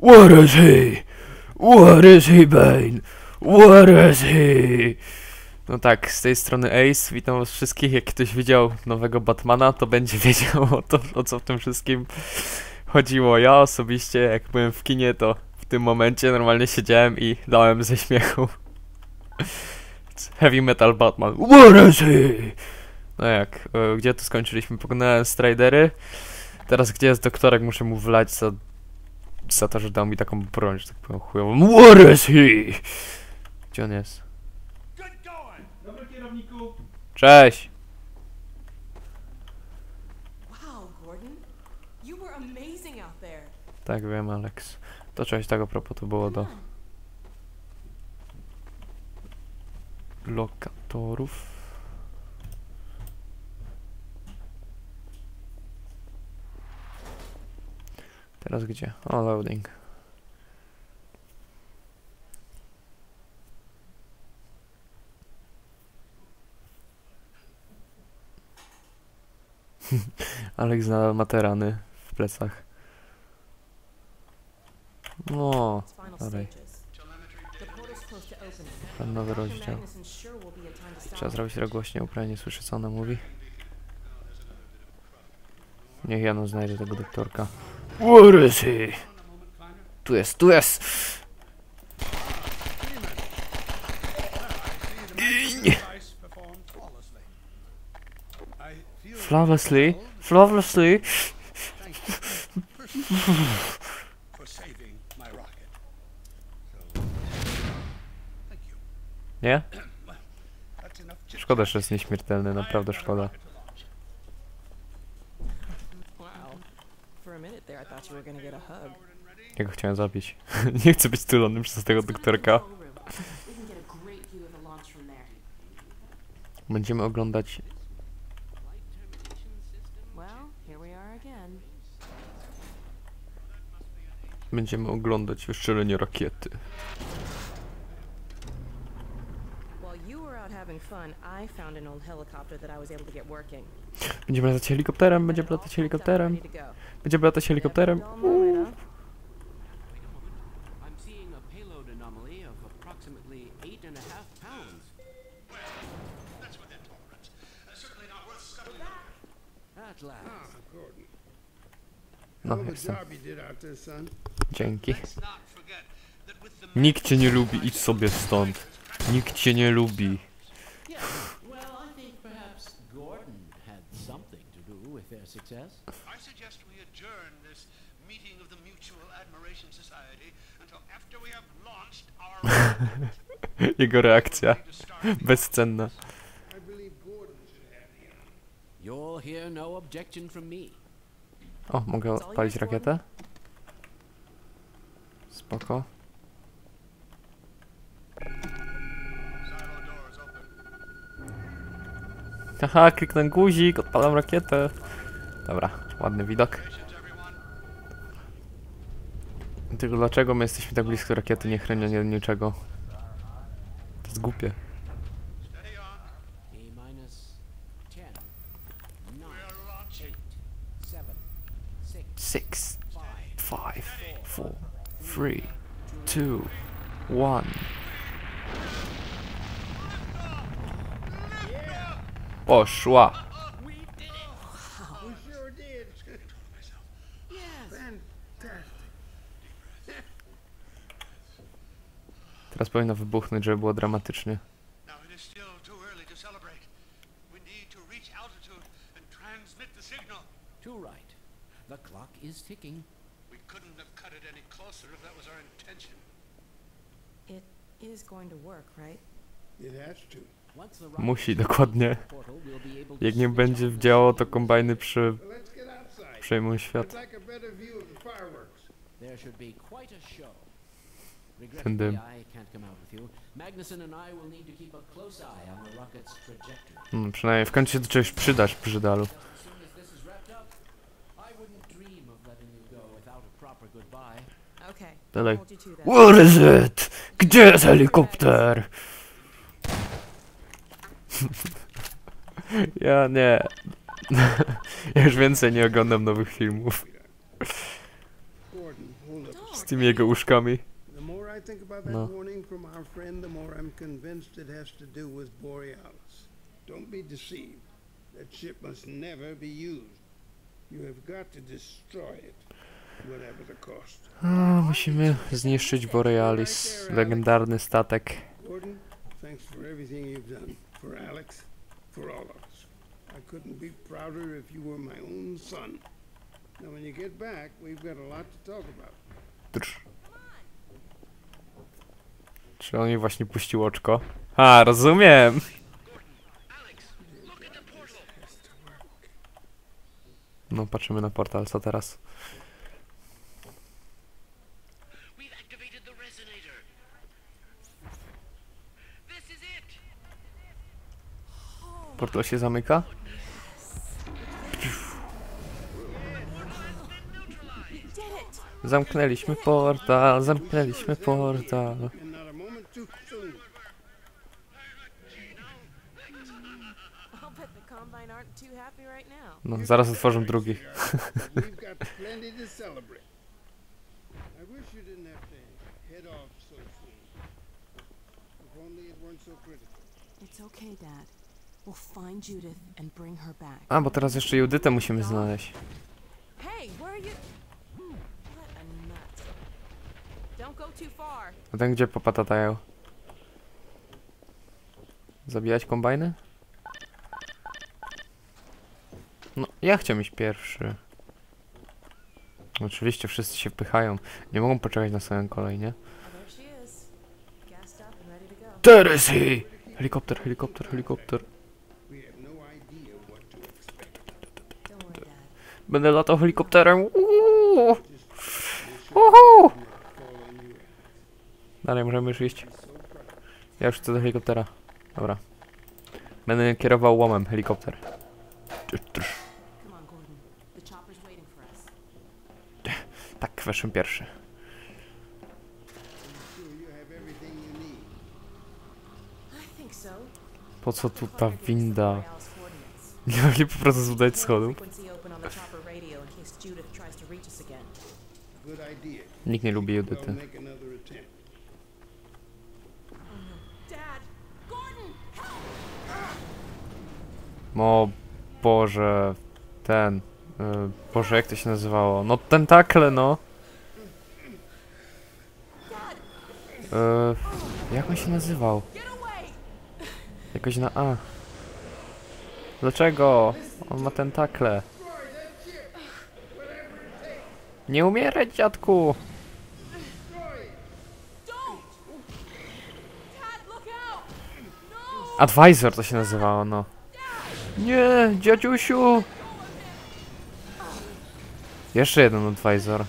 Where is he? Where is he, Bane? Where is he? No tak, z tej strony Ace, witam was wszystkich. Jak ktoś widział nowego Batmana, to będzie wiedział o, to, o co w tym wszystkim chodziło. Ja osobiście, jak byłem w kinie, to w tym momencie normalnie siedziałem i dałem ze śmiechu. Heavy Metal Batman. Where is he? No jak, e, gdzie tu skończyliśmy? Pokonałem Stridery. Teraz gdzie jest doktorek, muszę mu wlać za, za to, że dał mi taką broń, że tak powiem chujową. Where is he? Gdzie on jest? Dobry kierowniku. Cześć! Tak wiem, Alex. To cześć, tak a propos to było do lokatorów. Teraz gdzie? O, loading. Alex na materany w plecach. No, Dalej. to ten nowy rozdział. To. Trzeba zrobić rozgłośnie, uprawnie nie słyszę co ona mówi. Niech ja no znajdę tego doktorka. Where is he? Tu jest, tu jest! Flawlessly, flawlessly. Nie? Szkoda, że jest nieśmiertelny, naprawdę szkoda. Ja go chciałem zabić. Nie chcę być tulonym przez tego doktorka. Będziemy oglądać. Będziemy oglądać wystrzelenie rakiety. While you were out having fun, I found an old helicopter that I was able to get working. Będziemy latać helikopterem, będziemy latać helikopterem, będziemy latać helikopterem. Uh. Ah. No, jestem. Dzięki. Nikt cię nie lubi, idź sobie stąd. Nikt cię nie lubi. Something to do with their success. I suggest we adjourn this meeting of the Mutual Admiration Society until after we have launched our Jego reakcja. Bezcenna. I believe Gordon should have the honor. You'll hear no objection from me. O, mogę odpalić rakietę? Spoko. Haha, kliknę guzik, odpalam rakietę. Dobra, ładny widok. Tylko dlaczego my jesteśmy tak blisko rakiety, nie chronią niczego? To jest głupie. Steady on. T minus 10, 9, We're launching. 7, 6, Six, 5, five, four, three, two, one. Fantastic. Teraz powinno wybuchnąć, żeby było dramatycznie. Now it is still too early to celebrate. We need to reach altitude and transmit the signal. Too right. The clock is ticking. We couldn't have cut it any closer if that was our intention. It is going to work, right? It has to. Musi, dokładnie. Jak nie będzie działało, to kombajny przy, przejmą świat. Ten dym. Hmm, przynajmniej w końcu się do czegoś przydasz. Okay. Dalej. Where is it? Gdzie jest helikopter? Ja nie. ja już więcej nie oglądam nowych filmów. Don't. tymi jego uszkami. No. Don't be deceived. That ship must never be used. You have got to destroy it, whatever the cost. A, musimy zniszczyć Borealis, legendarny statek. Thanks for everything you've done. For Alex, for all of us. I couldn't be prouder if you were my own son. Now, when you get back, we've got a lot to talk about. Czy on mi właśnie puścił oczko? A, rozumiem! No, patrzymy na portal, co teraz? We've activated the resonator. This is it. Portal się zamyka? Zamknęliśmy portal, zamknęliśmy portal. No, zaraz otworzę drugi. It's okay, Dad. A, bo teraz jeszcze Judytę musimy znaleźć. What a ten gdzie popatatają? Zabijać kombajny? No, ja chciałem iść pierwszy. Oczywiście wszyscy się wpychają. Nie mogą poczekać na swoją kolej, nie? Oh, there she is. Gassed up and ready to go. There is he! Helikopter, helikopter, helikopter. We have no idea what to expect. Don't worry, Dad. Będę latał helikopterem. Uuu! Uhu! Dalej możemy już iść. Ja już chcę do helikoptera. Dobra. Będę kierował łomem helikopter. Tak, weszłem pierwszy. Po co tu ta winda? Nie mogli po prostu. Good idea. Nikt nie lubi Judyty. O Boże, ten. y, Boże, jak to się nazywało? No tentakle, no. Y, jak on się nazywał? Jakoś na A. Dlaczego? On ma tentakle. Nie umierać, dziadku! Advisor to się nazywało, no. Nie, dziadziusiu! Jeszcze jeden advisor.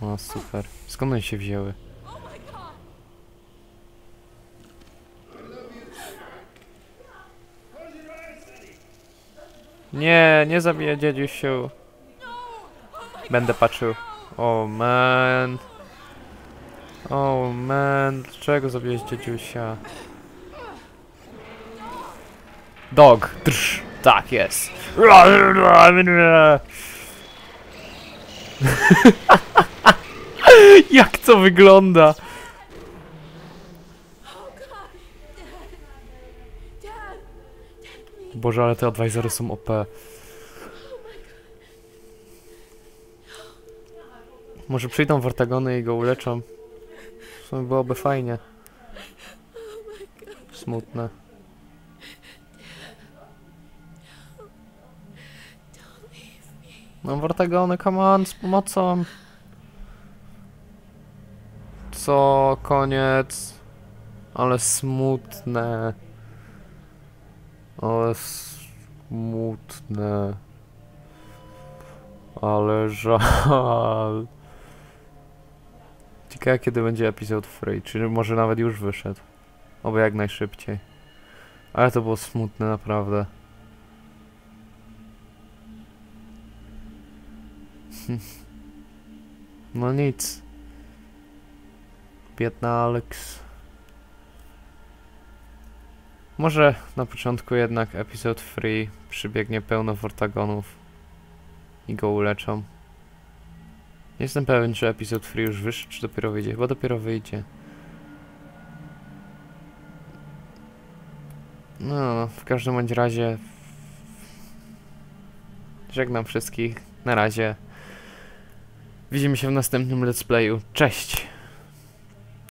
O, super. Skąd one się wzięły? Oh my god! Nie, nie zabiję dziadziusiu. Będę patrzył. O oh, man. O oh, man, dlaczego zabiłeś dziadziusia? Dog. Drż. Tak jest. Jak to wygląda? Oh god! Dad! Dad! Boże, ale te advisory są OP. Może przyjdą Wartagony i go uleczą. W sumie byłoby fajnie. Smutne. No Wartagony, come on, z pomocą. Co? Koniec. Ale smutne. Ale smutne. Ale żal. Ciekawe kiedy będzie epizod free, czy może nawet już wyszedł. Oby jak najszybciej. Ale to było smutne naprawdę. No nic. Biedna Alex. Może na początku jednak epizod free przybiegnie pełno Vortagonów i go uleczą. Nie jestem pewien, czy epizod free już wyszedł, czy dopiero wyjdzie. Chyba dopiero wyjdzie. No, w każdym bądź razie... Żegnam wszystkich. Na razie. Widzimy się w następnym let's playu. Cześć!